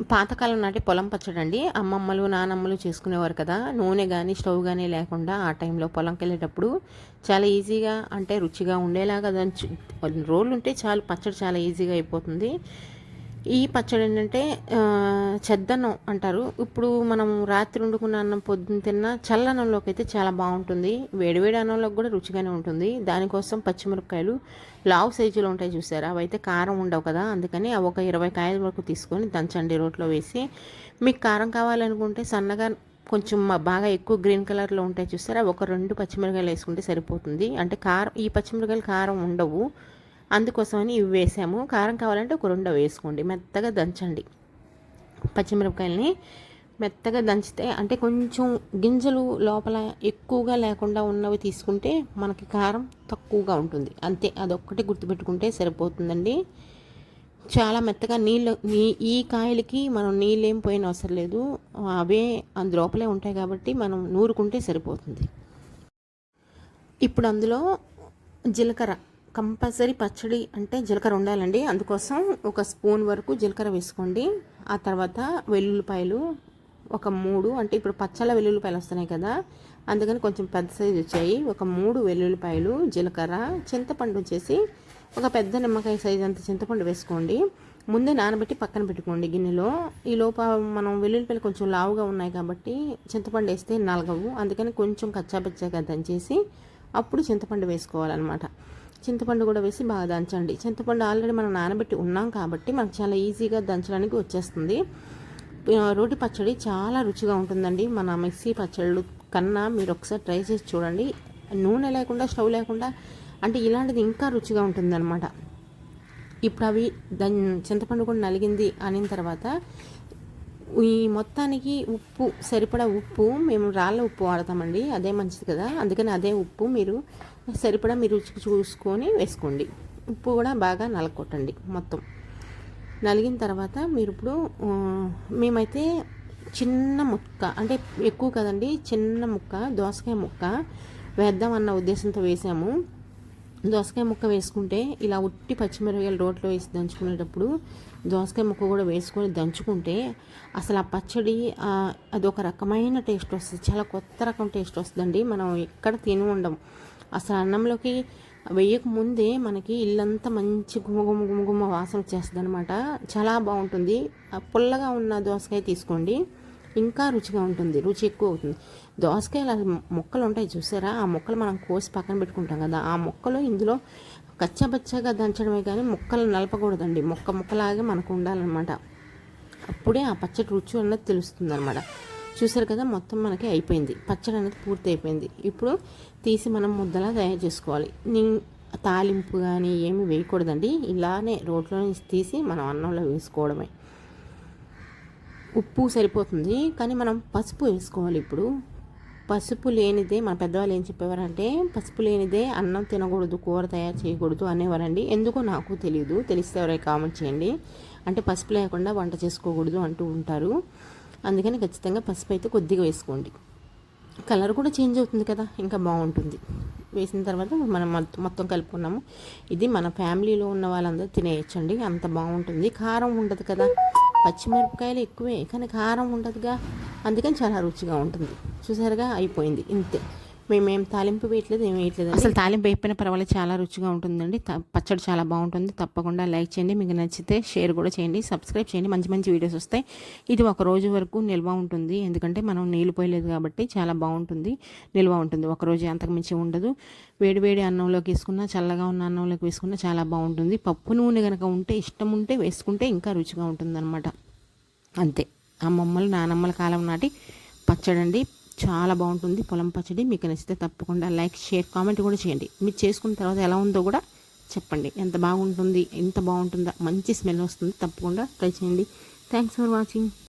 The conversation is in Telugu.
పాతకాలం నాటి పొలం పచ్చడండి. అమ్మమ్మలు నానమ్మలు చేసుకునేవారు కదా. నూనె కానీ స్టవ్ కానీ లేకుండా ఆ టైంలో పొలంకి వెళ్ళేటప్పుడు చాలా ఈజీగా అంటే రుచిగా ఉండేలాగా దాని రోళ్ళు ఉంటే చాలు పచ్చడి చాలా ఈజీగా అయిపోతుంది. ఈ పచ్చడి ఏంటంటే చెద్దనం అంటారు. ఇప్పుడు మనం రాత్రి వండుకున్న అన్నం పొద్దున్న తిన్న చల్లన్నంలోకి అయితే చాలా బాగుంటుంది. వేడివేడి అన్నంలోకి కూడా రుచిగానే ఉంటుంది. దానికోసం పచ్చిమిరపకాయలు లావు సైజులో ఉంటాయి చూసారా? అవైతే కారం ఉండవు కదా? అందుకని అవి ఒక ఇరవై కాయల వరకు తీసుకొని దంచండి రోట్లో వేసి. మీకు కారం కావాలనుకుంటే సన్నగా కొంచెం బాగా ఎక్కువ గ్రీన్ కలర్లో ఉంటాయి చూస్తారా ఒక రెండు పచ్చిమిరకాయలు వేసుకుంటే సరిపోతుంది. అంటే కారం ఈ పచ్చిమిరకాయలు కారం ఉండవు. అందుకోసమని ఇవి వేసాము. కారం కావాలంటే ఒక రెండో వేసుకోండి. మెత్తగా దంచండి. పచ్చిమిరపకాయలని మెత్తగా దంచితే అంటే కొంచెం గింజలు లోపల ఎక్కువగా లేకుండా ఉన్నవి తీసుకుంటే మనకి కారం తక్కువగా ఉంటుంది. అంతే అదొక్కటి గుర్తుపెట్టుకుంటే సరిపోతుందండి. చాలా మెత్తగా నీళ్ళు నీ ఈ కాయలకి మనం నీళ్ళు ఏం పోయిన అవసరం లేదు. అవే అందు లోపలే ఉంటాయి కాబట్టి మనం నూరుకుంటే సరిపోతుంది. ఇప్పుడు అందులో జీలకర్ర కంపల్సరీ పచ్చడి అంటే జీలకర్ర ఉండాలండి. అందుకోసం ఒక స్పూన్ వరకు జీలకర్ర వేసుకోండి. ఆ తర్వాత వెల్లుల్లిపాయలు ఒక మూడు అంటే ఇప్పుడు పచ్చళ్ళ వెల్లుల్లిపాయలు వస్తున్నాయి కదా అందుకని కొంచెం పెద్ద సైజు వచ్చాయి. ఒక మూడు వెల్లుల్లిపాయలు జీలకర్ర చింతపండు వచ్చేసి ఒక పెద్ద నిమ్మకాయ సైజు అంత చింతపండు వేసుకోండి. ముందే నానబెట్టి పక్కన పెట్టుకోండి గిన్నెలో. ఈ లోప మనం వెల్లుల్లిపాయలు కొంచెం లావుగా ఉన్నాయి కాబట్టి చింతపండు వేస్తే నలగవు. అందుకని కొంచెం కచ్చాపచ్చాగా దంచేసి అప్పుడు చింతపండు వేసుకోవాలన్నమాట. చింతపండు కూడా వేసి బాగా దంచండి. చింతపండు ఆల్రెడీ మనం నానబెట్టి ఉన్నాం కాబట్టి మనకు చాలా ఈజీగా దంచడానికి వచ్చేస్తుంది. రోటి పచ్చడి చాలా రుచిగా ఉంటుందండి. మన మిక్సీ పచ్చళ్ళు కన్నా మీరు ఒకసారి ట్రై చేసి చూడండి. నూనె లేకుండా స్టవ్ లేకుండా అంటే ఇలాంటిది ఇంకా రుచిగా ఉంటుందన్నమాట. ఇప్పుడు అవి దాని చింతపండు కూడా నలిగింది అనిన తర్వాత ఈ మొత్తానికి ఉప్పు సరిపడా ఉప్పు మేము రాళ్ళ ఉప్పు వాడతామండి. అదే మంచిది కదా. అందుకని అదే ఉప్పు మీరు సరిపడా మీరు రుచికి చూసుకొని వేసుకోండి. ఉప్పు కూడా బాగా నలకొట్టండి మొత్తం. నలిగిన తర్వాత మీరు ఇప్పుడు మేమైతే చిన్న ముక్క అంటే ఎక్కువ కదండి చిన్న ముక్క దోసకాయ ముక్క వేద్దామన్న ఉద్దేశంతో వేసాము. దోసకాయ ముక్క వేసుకుంటే ఇలా ఉట్టి పచ్చిమిరపకాయలు రోట్లో వేసి దంచుకునేటప్పుడు దోసకాయ ముక్క కూడా వేసుకొని దంచుకుంటే అసలు ఆ పచ్చడి అదొక రకమైన టేస్ట్ వస్తుంది. చాలా కొత్త రకం టేస్ట్ వస్తుందండి. మనం ఎక్కడ తిని ఉండం అసలు అన్నంలోకి వేయక ముందే మనకి ఇల్లంతా మంచి గుమగుమ గుమగుమ వాసన వచ్చేస్తుంది అనమాట చాలా బాగుంటుంది. పుల్లగా ఉన్న దోసకాయ తీసుకోండి. ఇంకా రుచిగా ఉంటుంది రుచి ఎక్కువ అవుతుంది. దోసకాయలు మొక్కలు ఉంటాయి చూసారా? ఆ మొక్కలు మనం కోసి పక్కన పెట్టుకుంటాం కదా ఆ మొక్కలు ఇందులో కచ్చబచ్చగా దంచడమే కానీ మొక్కలు నలపకూడదండి. మొక్క మొక్కలాగే మనకు ఉండాలన్నమాట. అప్పుడే ఆ పచ్చడి రుచి అన్నది తెలుస్తుంది అనమాట చూసారు కదా మొత్తం మనకి అయిపోయింది. పచ్చడి అనేది పూర్తి అయిపోయింది. ఇప్పుడు తీసి మనం ముద్దలా తయారు చేసుకోవాలి. నీ తాలింపు కానీ ఏమి వేయకూడదండి. ఇలానే రోట్లో తీసి మనం అన్నంలో వేసుకోవడమే. ఉప్పు సరిపోతుంది కానీ మనం పసుపు వేసుకోవాలి ఇప్పుడు. పసుపు లేనిదే మన పెద్దవాళ్ళు ఏం చెప్పేవారంటే పసుపు లేనిదే అన్నం తినకూడదు కూర తయారు చేయకూడదు అనేవారండి. ఎందుకో నాకు తెలియదు తెలిస్తే ఎవరైనా కామెంట్ చేయండి. అంటే పసుపు లేకుండా వంట చేసుకోకూడదు అంటూ ఉంటారు. అందుకని ఖచ్చితంగా పసుపు అయితే కొద్దిగా వేసుకోండి. కలర్ కూడా చేంజ్ అవుతుంది కదా ఇంకా బాగుంటుంది. వేసిన తర్వాత మనం మొత్తం కలుపుకున్నాము. ఇది మన ఫ్యామిలీలో ఉన్న వాళ్ళందరూ తినేయచ్చండి అంత బాగుంటుంది. కారం ఉండదు కదా. పచ్చిమిరపకాయలు ఎక్కువే కానీ కారం ఉండదుగా. అందుకని చాలా రుచిగా ఉంటుంది. చూసారుగా? అయిపోయింది. ఇంతే. మేమేం తాలింపు వేయట్లేదు ఏం వేయట్లేదు అసలు తాలింపు వేయకపోయినా పర్వాలేదు చాలా రుచిగా ఉంటుందండి. పచ్చడి చాలా బాగుంటుంది. తప్పకుండా లైక్ చేయండి. మీకు నచ్చితే షేర్ కూడా చేయండి. సబ్స్క్రైబ్ చేయండి. మంచి మంచి వీడియోస్ వస్తాయి. ఇది ఒక రోజు వరకు నిల్వ ఉంటుంది. ఎందుకంటే మనం నీళ్ళు పోయలేదు కాబట్టి చాలా బాగుంటుంది నిల్వ ఉంటుంది. ఒక రోజు అంతకుమించి ఉండదు. వేడి వేడి అన్నంలోకి వేసుకున్నా చల్లగా ఉన్న అన్నంలోకి వేసుకున్నా చాలా బాగుంటుంది. పప్పు నూనె కనుక ఉంటే ఇష్టం ఉంటే వేసుకుంటే ఇంకా రుచిగా ఉంటుంది అంతే. అమ్మమ్మలు నానమ్మల కాలం నాటి పచ్చడండి. చాలా బాగుంటుంది. పొలం పచ్చడి మీకు నచ్చితే తప్పకుండా లైక్ షేర్ కామెంట్ కూడా చేయండి. మీరు చేసుకున్న తర్వాత ఎలా ఉందో కూడా చెప్పండి. ఎంత బాగుంటుంది ఎంత బాగుంటుందో మంచి స్మెల్ వస్తుంది తప్పకుండా ట్రై చేయండి. Thanks for watching